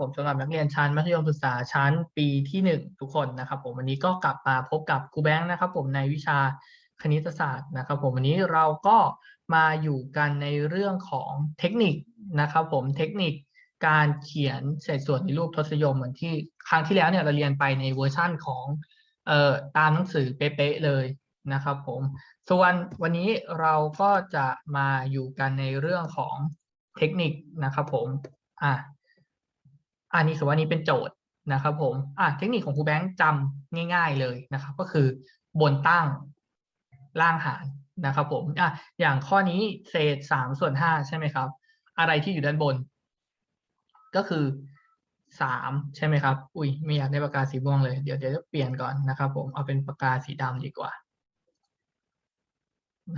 ผมสำหรับนักเรียนชั้นมัธยมศึกษาชั้นปีที่หนึ่งทุกคนนะครับ ผมวันนี้ก็กลับมาพบกับครูแบงค์นะครับผมในวิชาคณิตศาสตร์นะครับ ผมวันนี้เราก็มาอยู่กันในเรื่องของเทคนิคนะครับ ผมเทคนิคการเขียนเศษส่วนในรูปทศนิยมเหมือนที่ครั้งที่แล้วเนี่ยเราเรียนไปในเวอร์ชั่นของเอ่อตามหนังสือเป๊ะๆเลยนะครับ ผมส่วนวันนี้เราก็จะมาอยู่กันในเรื่องของเทคนิคนะครับ ผมอะ อันนี้คือว่านี้เป็นโจทย์นะครับผมอะเทคนิคของครูแบงค์จำง่าย ๆเลยนะครับ ก็คือบนตั้งล่างหารนะครับผมอะอย่างข้อนี้เศษสามส่วนห้าใช่ไหมครับ อะไรที่อยู่ด้านบน ก็คือสามใช่ไหมครับ อุ้ยไม่อยากได้ปากกาสีม่วงเลย เดี๋ยวเดี๋ยวจะเปลี่ยนก่อนนะครับผมเอาเป็นปากกาสีดำดีกว่า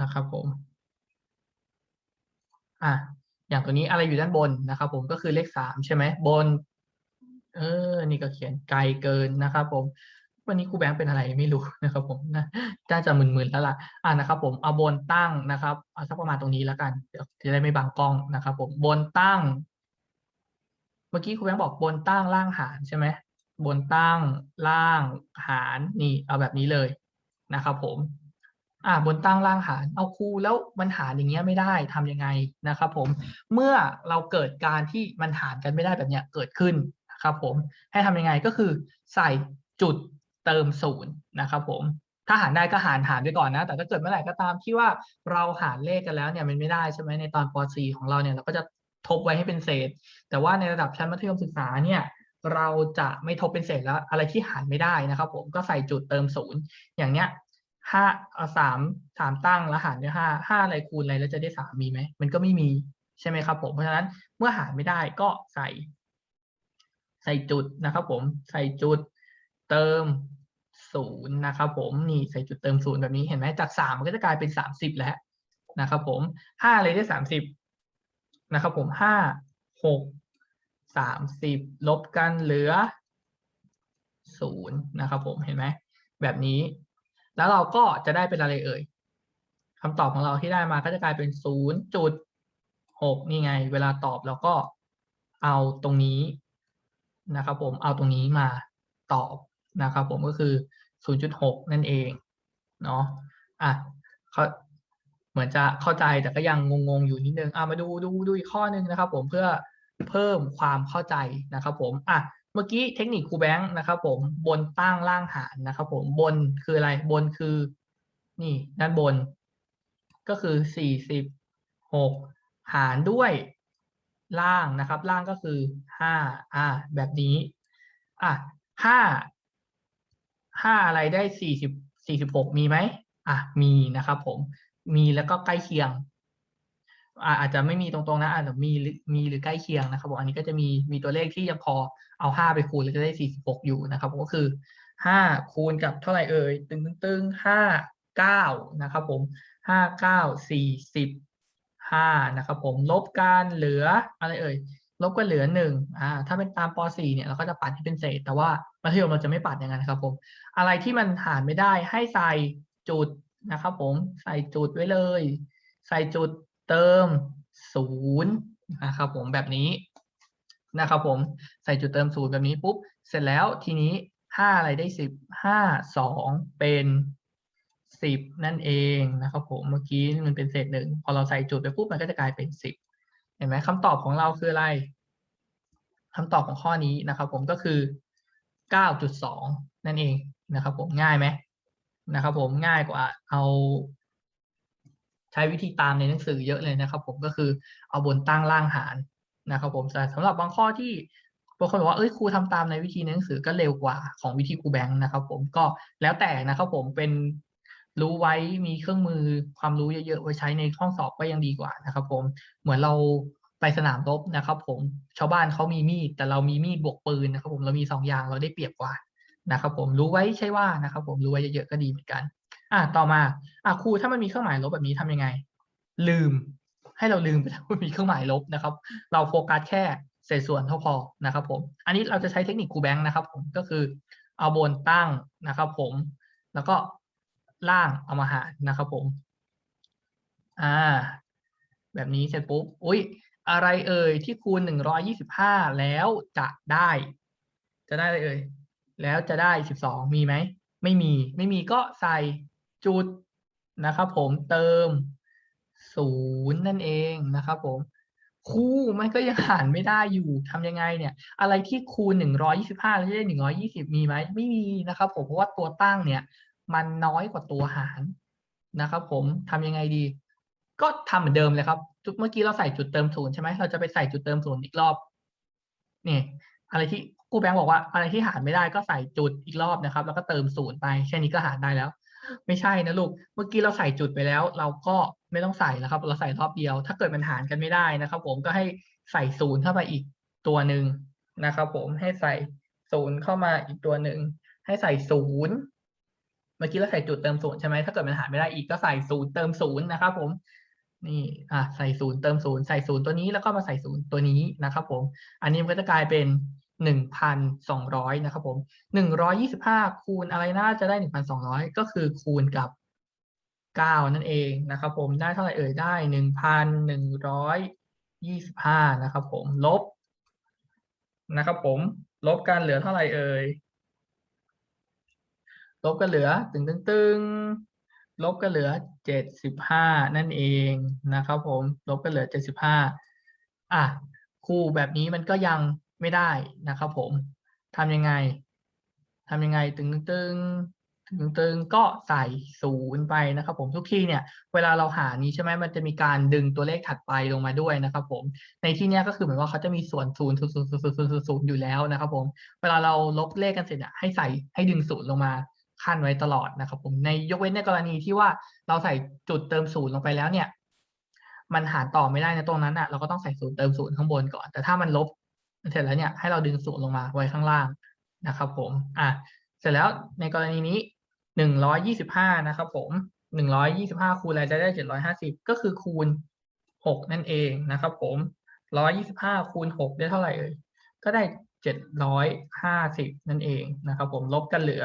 นะครับผมอะอย่างตัวนี้อะไรอยู่ด้านบนนะครับผมก็คือเลขสามใช่ไหมบน เออ นี่ก็เขียนไกลเกินนะครับ ผม วันนี้ครูแบงค์เป็นอะไรไม่รู้นะครับ ผมนะน่าจะมึนๆแล้วล่ะอ่านะครับ ผมเอาบนตั้งนะครับเอาสักประมาณตรงนี้แล้วกันเดี๋ยวจะได้ไม่บังกล้องนะครับ ผมบนตั้ง เมื่อกี้ครูแบงค์บอกบนตั้งล่างหารใช่ไหมบนตั้งล่างหารนี่ เอาแบบนี้เลยนะครับ ผม อ่าบนตั้งล่างหาร เอาครูแล้วมันหารอย่างเงี้ยไม่ได้ทำยังไงนะครับ ผม เมื่อเราเกิดการที่มันหารกันไม่ได้แบบเนี้ยเกิดขึ้น ครับผมให้ทำยังไงก็คือใส่จุดเติมศูนย์นะครับผมถ้าหารได้ก็หารหารไปก่อนนะ แต่ถ้าเกิดเมื่อไหร่ก็ตามที่ว่าเราหารเลขกันแล้วเนี่ยมันไม่ได้ใช่ไหมในตอนป .4 ของเราเนี่ยเราก็จะทบไว้ให้เป็นเศษ แต่ว่าในระดับชั้นมัธยมศึกษาเนี่ยเราจะไม่ทบเป็นเศษแล้วอะไรที่หารไม่ได้นะครับ ผมก็ใส่จุดเติมศูนย์อย่างเนี้ยห้าเอาสามสามตั้งแล้วหารด้วยห้าห้าอะไรคูณอะไรแล้วจะได้สามมีไหมมันก็ไม่มีใช่ไหมครับผมเพราะฉะนั้นเมื่อหารไม่ได้ก็ใส่ ใส่จุดนะครับ ผมใส่จุดเติมศูนย์นะครับผมนี่ใส่จุดเติมศูนย์แบบนี้เห็นไหมจากสามมันก็จะกลายเป็นสามสิบแล้วนะครับผมห้าเลยได้สามสิบนะครับผมห้าหกสามสิบลบกันเหลือศูนย์นะครับผมเห็นไหมแบบนี้ แล้วเราก็จะได้เป็นอะไรเอ่ยคำตอบของเราที่ได้มาก็จะกลายเป็นศูนย์จุดหกนี่ไง เวลาตอบเราก็เอาตรงนี้ นะครับผมเอาตรงนี้มาตอบนะครับผมก็คือศูนย์จุดหกนั่นเองเนาะอะเขาเหมือนจะเข้าใจแต่ก็ยังงงๆอยู่นิดนึงอะมาดูดูดูอีกข้อหนึ่งนะครับ ผมเพื่อเพิ่มความเข้าใจนะครับ ผมอะเมื่อกี้เทคนิคครูแบงค์นะครับ ผมบนตั้งล่างหารนะครับ ผมบนคืออะไรบนคือ นี่ด้านบน ก็คือสี่สิบหกหารด้วย ล่างนะครับ ล่างก็คือห้าอ่า แบบนี้ อะห้าห้าอะไรได้สี่สิบสี่สิบหกมีไหมอะมีนะครับ ผมมีแล้วก็ใกล้เคียงอ่าอาจจะไม่มีตรงๆนะอาจจะมีมีหรือใกล้เคียงนะครับผมอันนี้ก็จะมีมีตัวเลขที่ยังพอเอาห้าไปคูณแล้วจะได้สี่สิบหกอยู่นะครับผมก็คือห้าคูณกับเท่าไหร่เอ่ยตึงตึงตึงห้าเก้านะครับ ผมห้าเก้าสี่สิบ ห้านะครับผมลบกันเหลืออะไรเอ่ยลบกันเหลือหนึ่งอ่าถ้าเป็นตามป .4 เนี่ยเราก็จะปัดให้เป็นเศษ แต่ว่ามัธยมเราจะไม่ปัดอย่างนั้นครับผมอะไรที่มันหารไม่ได้ให้ใส่จุดนะครับผมใส่จุดไว้เลย ใส่จุดเติมศูนย์นะครับผมแบบนี้นะครับผมใส่จุดเติมศูนย์แบบนี้ปุ๊บเสร็จแล้วทีนี้ห้าอะไรได้สิบห้าสองเป็น สิบนั่นเองนะครับผมเมื่อกี้มันเป็นเศษหนึ่งพอเราใส่จุดไปปุ๊บมันก็จะกลายเป็นสิบเห็นไหมคำตอบของเราคืออะไรคำตอบของข้อนี้นะครับ ผมก็คือเก้าจุดสองนั่นเองนะครับ ผมง่ายไหมนะครับ ผมง่ายกว่าเอาใช้วิธีตามในหนังสือเยอะเลยนะครับ ผมก็คือเอาบนตั้งล่างหารนะครับผมแต่สำหรับบางข้อที่บางคนบอกว่าเอ้ยครูทำตามในวิธีหนังสือก็เร็วกว่าของวิธีครูแบงค์นะครับ ผมก็แล้วแต่นะครับ ผมเป็น รู้ไว้มีเครื่องมือความรู้เยอะๆไว้ใช้ในห้องสอบก็ยังดีกว่านะครับ ผมเหมือนเราไปสนามรบนะครับ ผมชาวบ้านเขามีมีดแต่เรามีมีดบวกปืนนะครับ ผมเรามีสองอย่างเราได้เปรียบกว่านะครับ ผมรู้ไว้ใช่ว่านะครับ ผมรู้ไว้เยอะๆก็ดีเหมือนกัน อะต่อมาอะครูถ้ามันมีเครื่องหมายลบแบบนี้ทำยังไง ลืม ให้เราลืมไปว่ามีเครื่องหมายลบนะครับ เราโฟกัสแค่เศษส่วนเท่าพอนะครับ ผม อันนี้เราจะใช้เทคนิคครูแบงค์นะครับ ผมก็คือเอาบนตั้งนะครับ ผมแล้วก็ ล่างเอามาหารนะครับผม อ่า แบบนี้เสร็จปุ๊บ อุ้ยอะไรเอ่ยที่คูณหนึ่งร้อยี่สิบห้าแล้วจะได้ จะได้อะไรเอ่ย แล้วจะได้สิบสองมีไหม ไม่มี ไม่มีก็ใส่จุดนะครับผมเติมศูนย์นั่นเองนะครับผม คู่มันก็ยังหารไม่ได้อยู่ทำยังไงเนี่ย อะไรที่คูณหนึ่งร้อยี่สิบห้าแล้วจะได้หนึ่งร้อยี่สิบมีไหมไม่มีนะครับผมเพราะว่าตัวตั้งเนี่ย มันน้อยกว่าตัวหารนะครับผมทำยังไงดี ก็ทำเหมือนเดิมเลยครับจุดเมื่อกี้เราใส่จุดเติมศูนย์ใช่ไหมเราจะไปใส่จุดเติมศูนย์อีกรอบนี่อะไรที่ครูแบงค์บอกว่าอะไรที่หารไม่ได้ก็ใส่จุดอีกรอบนะครับ แล้วก็เติมศูนย์ไปแค่นี้ก็หารได้แล้ว ไม่ใช่นะลูก เมื่อกี้เราใส่จุดไปแล้ว เราก็ไม่ต้องใส่นะครับ เราใส่รอบเดียว ถ้าเกิดมันหารกันไม่ได้นะครับ ผมก็ให้ใส่ศูนย์เข้าไปอีกตัวหนึ่งนะครับ ผมให้ใส่ศูนย์เข้ามาอีกตัวหนึ่งให้ใส่ศูนย์ เมื่อกี้เราใส่จุดเติมศูนย์ใช่ไหมถ้าเกิดมันหารไม่ได้อีกก็ใส่ศูนย์เติมศูนย์นะครับผมนี่อะใส่ศูนย์เติมศูนย์ใส่ศูนย์ตัวนี้แล้วก็มาใส่ศูนย์ตัวนี้นะครับผม อันนี้มันก็จะกลายเป็นหนึ่งพันสองร้อยนะครับผมหนึ่งร้อยี่สิบห้าคูณอะไรน่าจะได้หนึ่งพันสองร้อยก็คือคูณกับเก้านั่นเองนะครับผมได้เท่าไหร่เอ่ยได้หนึ่งพันหนึ่งร้อยยี่สิบห้านะครับผมลบนะครับผมลบกันเหลือเท่าไหร่เอ่ย ลบกันเหลือตึงตึงตึงลบกันเหลือเจ็ดสิบห้านั่นเองนะครับผมลบกันเหลือเจ็ดสิบห้าอะคู่แบบนี้มันก็ยังไม่ได้นะครับผมทำยังไงทำยังไงตึงตึงตึงตึงก็ใส่ศูนย์ไปนะครับผมทุกทีเนี่ยเวลาเราหานี้ใช่ไหมมันจะมีการดึงตัวเลขถัดไปลงมาด้วยนะครับผมในที่นี้ก็คือเหมือนว่าเขาจะมีส่วนศูนย์ศูนย์ศูนย์ศูนย์ศูนย์ศูนย์อยู่แล้วนะครับผมเวลาเราลบเลขกันเสร็จเนี่ยให้ใส่ให้ดึงศูนย์ลงมา ขั้นไว้ตลอดนะครับผมในยกเว้นในกรณีที่ว่าเราใส่จุดเติมศูนย์ลงไปแล้วเนี่ย มันหารต่อไม่ได้ในตรงนั้นอะเราก็ต้องใส่ศูนย์เติมศูนย์ข้างบนก่อน แต่ถ้ามันลบเสร็จแล้วเนี่ยให้เราดึงศูนย์ลงมาไว้ข้างล่างนะครับผมอะเสร็จแล้วในกรณีนี้หนึ่งร้อยยี่สิบห้านะครับผมหนึ่งร้อยยี่สิบห้าคูณอะไรจะได้เจ็ดร้อยห้าสิบก็คือคูณหกนั่นเองนะครับผมร้อยยี่สิบห้าคูณหกได้เท่าไหร่เอ่ยก็ได้เจ็ดร้อยห้าสิบนั่นเองนะครับผมลบกันเหลือ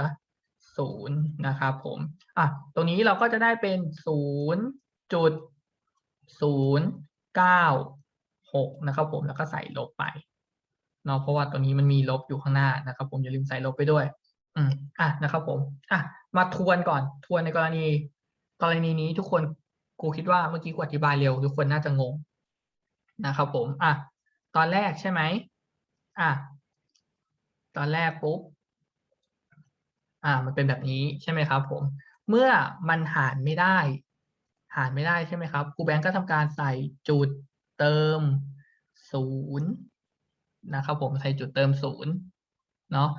ศูนย์นะครับผมอะตรงนี้เราก็จะได้เป็นศูนย์จุดศูนย์เก้าหกนะครับผมแล้วก็ใส่ลบไปเนาะเพราะว่าตัวนี้มันมีลบอยู่ข้างหน้านะครับผมอย่าลืมใส่ลบไปด้วยอืมอะนะครับผมอะมาทวนก่อนทวนในกรณี กรณีนี้ทุกคนครูคิดว่าเมื่อกี้ครูอธิบายเร็วทุกคนน่าจะงงนะครับผมอะตอนแรกใช่ไหมอะตอนแรกปุ๊บ อ่า มันเป็นแบบนี้ใช่ไหมครับ ผม เมื่อมันหารไม่ได้ หารไม่ได้ใช่ไหมครับครูแบงก์ก็ทำการใส่จุดเติมศูนย์นะครับผมใส่จุดเติมศูนย์เนาะ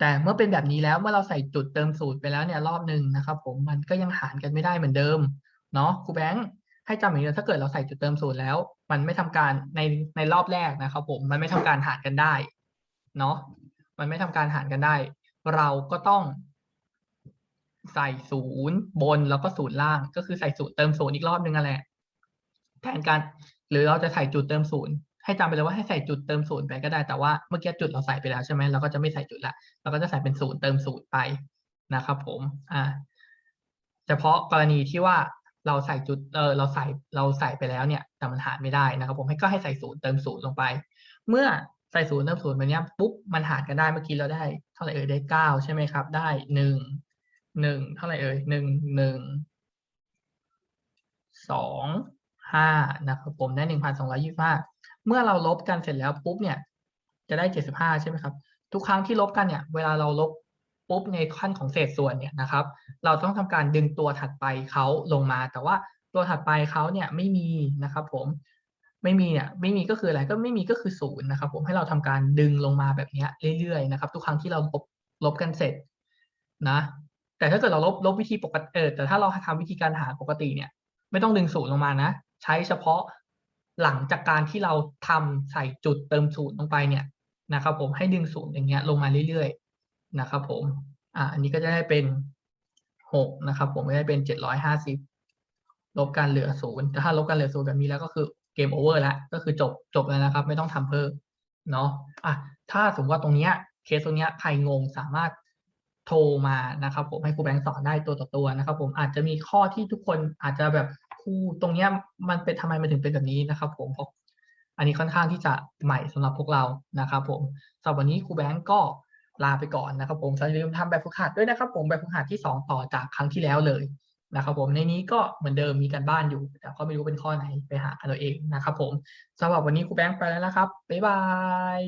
แต่เมื่อเป็นแบบนี้แล้วเมื่อเราใส่จุดเติมศูนย์ไปแล้วเนี่ยรอบหนึ่งนะครับผมมันก็ยังหารกันไม่ได้เหมือนเดิมเนาะครูแบงค์ให้จำอย่างนี้ถ้าเกิดเราใส่จุดเติมศูนย์แล้ว มันไม่ทำการในในรอบแรกนะครับผมมันไม่ทำการหารกันได้เนาะมันไม่ทำการหารกันได้ เราก็ต้อง ใส่ศูนย์บนแล้วก็ศูนย์ล่าง ก็คือใส่ศูนย์เติมศูนย์อีกรอบนึงนั่นแหละแทนการหรือเราจะใส่จุดเติมศูนย์ให้จำไปเลยว่าให้ใส่จุดเติมศูนย์ไปก็ได้แต่ว่าเมื่อกี้จุดเราใส่ไปแล้วใช่ไหมเราก็จะไม่ใส่จุดละเราก็จะใส่เป็นศูนย์เติมศูนย์ไปนะครับผมอ่าเฉพาะกรณีที่ว่าเราใส่จุดเออเราใส่เราใส่ไปแล้วเนี่ยแต่มันหารไม่ได้นะครับผมให้ก็ให้ใส่ศูนย์เติมศูนย์ลงไป เมื่อใส่ศูนย์เติมศูนย์แบบนี้ปุ๊บมันหารกันได้เมื่อกี้เราได้เท่าไหร่เอ่ยได้เก้าใช่ไหมครับ ได้หนึ่ง หนึ่งเท่าไหร่เอ่ยหนึ่งหนึ่งสองห้านะครับผมได้หนึ่งพันสองร้อยี่สิบห้าเมื่อเราลบกันเสร็จแล้วปุ๊บเนี่ยจะได้เจ็ดสิบห้าใช่ไหมครับ ทุกครั้งที่ลบกันเนี่ย เวลาเราลบปุ๊บในขั้นของเศษส่วนเนี่ยนะครับ เราต้องทำการดึงตัวถัดไปเขาลงมา แต่ว่าตัวถัดไปเขาเนี่ยไม่มีนะครับ ผมไม่มีเนี่ยไม่มีก็คืออะไรก็ไม่มีก็คือศูนย์นะครับ ผมให้เราทำการดึงลงมาแบบนี้เรื่อยๆนะครับ ทุกครั้งที่เราลบลบกันเสร็จนะ แต่ถ้าเกิดเราลบลบวิธีปกติเออแต่ถ้าเราทำวิธีการหารปกติเนี่ย ไม่ต้องดึงศูนย์ลงมานะ ใช้เฉพาะหลังจากการที่เราทำใส่จุดเติมศูนย์ลงไปเนี่ยนะครับ ผมให้ดึงศูนย์อย่างเงี้ยลงมาเรื่อยๆนะครับ ผมอ่าอันนี้ก็จะได้เป็นหกนะครับ ผมก็ได้เป็นเจ็ดร้อยห้าสิบลบกันเหลือศูนย์แต่ถ้าลบกันเหลือศูนย์แบบนี้แล้วก็คือเกมโอเวอร์แล้วก็คือจบจบแล้วนะครับ ไม่ต้องทำเพิ่มเนาะอะถ้าสมมติว่าตรงเนี้ยเคสตรงเนี้ยใครงงสามารถ โทรมานะครับผมให้ครูแบงค์สอนได้ตัวต่อตัวนะครับ ผมอาจจะมีข้อที่ทุกคนอาจจะแบบครูตรงเนี้ยมันเป็นทำไมมันถึงเป็นแบบนี้นะครับ ผมเพราะอันนี้ค่อนข้างที่จะใหม่สำหรับพวกเรานะครับ ผมสำหรับวันนี้ครูแบงก์ก็ลาไปก่อนนะครับผมอย่าลืมทำแบบฝึกหัดด้วยนะครับ ผมแบบฝึกหัดที่สองต่อจากครั้งที่แล้วเลยนะครับ ผมในนี้ก็เหมือนเดิมมีการบ้านอยู่ แต่ก็ไม่รู้เป็นข้อไหนไปหากันเอาเองนะครับ ผมสำหรับวันนี้ครูแบงก์ไปแล้วนะครับบ๊ายบาย